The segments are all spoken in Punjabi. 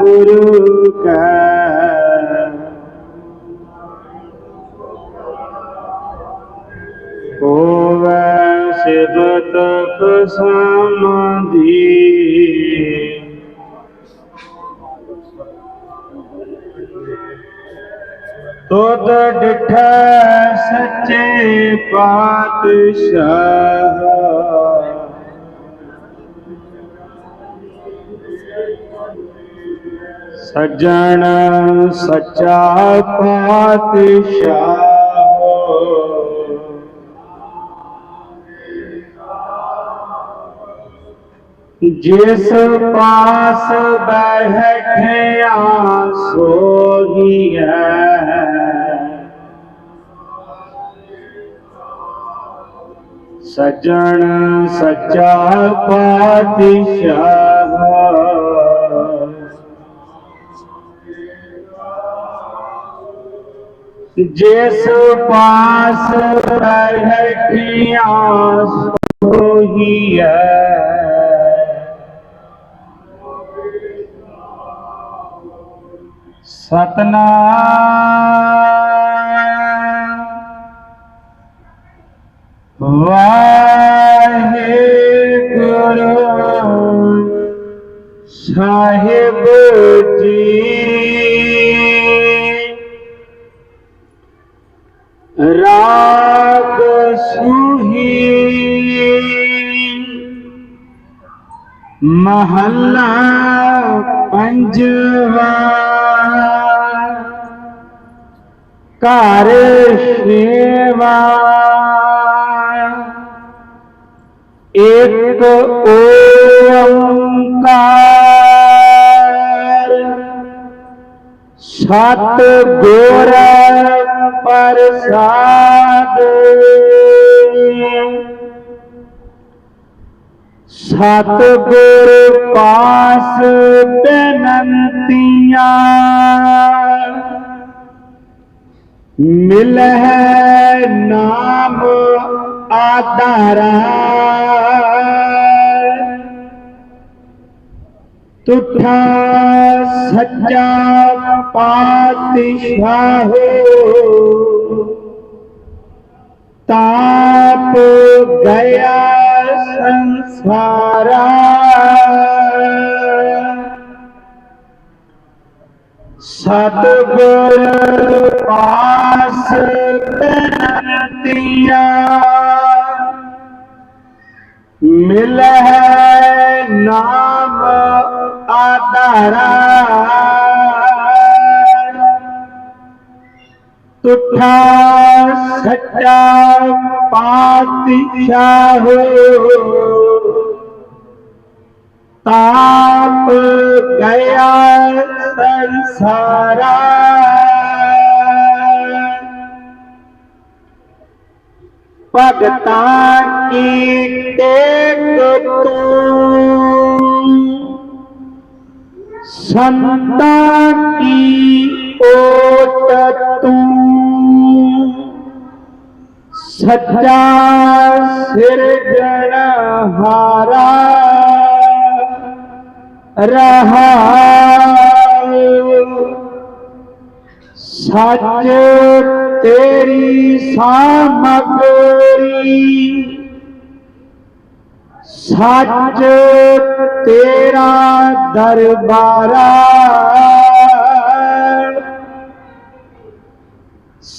ਗੁਰੂ ਕਾ ਹੋਵੇ ਸਿਦਤ ਪਸਮਦੀ ਤੁਧ ਡਿਠਾ ਸੱਚੇ ਪਾਤਸ਼ਾਹ ਸਜਣ ਸੱਚਾ ਪਾਤਸ਼ਾਹ। ਜਿਸ ਪਾਸ ਬਹਿਠਿਆ ਸੋਹੀ ਹੈ ਸਜਣ ਸੱਚਾ ਪਾਤਸ਼ਾਹ। ਜਿਸ ਪਾਸ ਬੈਠਿਆ ਸੋਹੀਐ ਸਤਨਾਮ। ਵਾਹਿਗੁਰੂ ਸਾਹਿਬ ਜੀ ਮਹੱਲਾ ਪੰਜਵਾ। ਘਰ ਸੇਵਾ। ਇੱਕ ਓੰਕਾਰ। ਸਤ ਗੁਰ ਪ੍ਰਸਾਦ। ਸਤ ਗੁਰ ਪਾਸ ਬੇਨੰਤੀਆਂ। ਮਿਲਹਿ ਨਾਮ ਆਧਾਰਾ। ਤੁਠਾ ਸੱਚਾ ਪਾਤਸ਼ਾਹ ਤਾਪ ਗਿਆ ਸੰਸਾਰਾ ਸਤਿਗੁਰ ਪਾਸ ਬੇਨਤੀਆਂ। ਮਿਲ ਨਾਮ ਆਧਾਰਾ। ਤੁਠਾ ਸੱਚਾ ਪਾਤਸ਼ਾਹ। ਤਾਪ ਗਿਆ ਸੰਸਾਰਾ ਭਗਤਾਂ ਕੀ ਟੇਕ ਤੂੰ? ਸੰਤਾਂ ਕੀ ਓਟ ਤੂੰ? ਸੱਚਾ ਸਿਰਜਣਹਾਰਾ ਰਹਾ। ਸੱਚ ਤੇਰੀ ਸਾਮਗਰੀ। ਸੱਚ ਤੇਰਾ ਦਰਬਾਰਾ।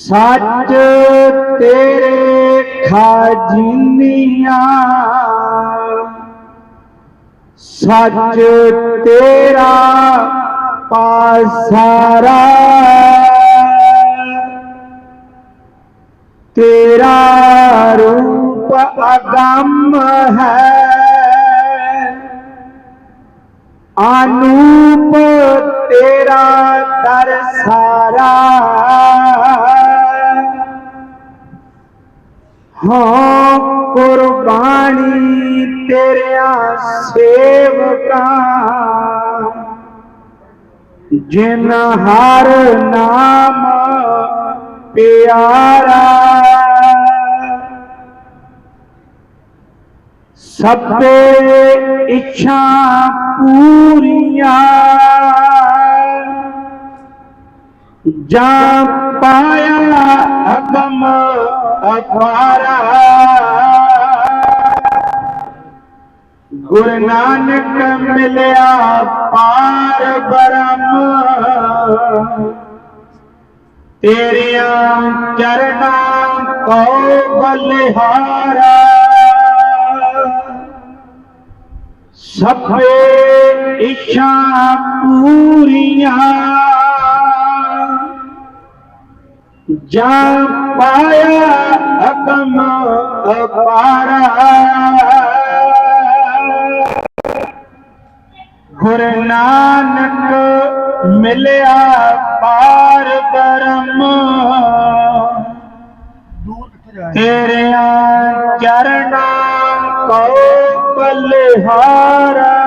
ਸੱਚ ਤੇਰੇ ਖਾਜੀਨੀਆਂ। ਸੱਚ ਤੇਰਾ ਪਾਸਾਰਾ ਤੇਰਾ ਰੂਪ ਅਗੰਮ ਹੈ। ਅਨੂਪ ਤੇਰਾ ਦਰਸਾਰਾ ਹਾਂ ਕੁਰਬਾਨੀ ਤੇਰਿਆਂ ਸੇਵਕਾਂ। ਜਿਨ ਹਰ ਨਾਮ ਪਿਆਰਾ ਸਭੇ ਇੱਛਾ ਪੂਰੀਆਂ। ਜਾਂ ਪਾਇਆ ਅਗਮ ਅਪਾਰਾ ਗੁਰੂ ਨਾਨਕ ਮਿਲਿਆ ਪਾਰ ਬ੍ਰਹਮ ਤੇਰੀਆਂ ਚਰਨਾਂ ਕੋ ਬਲਿਹਾਰਾ ਸਭੇ ਇੱਛਾ ਪੂਰੀਆਂ ਜਾਂ ਪਾਇਆ ਅਗਮ ਅਪਾਰਾ। ਗੁਰੂ ਨਾਨਕ ਮਿਲਿਆ ਪਾਰ ਬ੍ਰਹਮ। ਦੂਰ ਕਿੱਥੇ ਜਾਏ ਚਰਨਾਂ ਕੋ ਬਲਿਹਾਰਾ।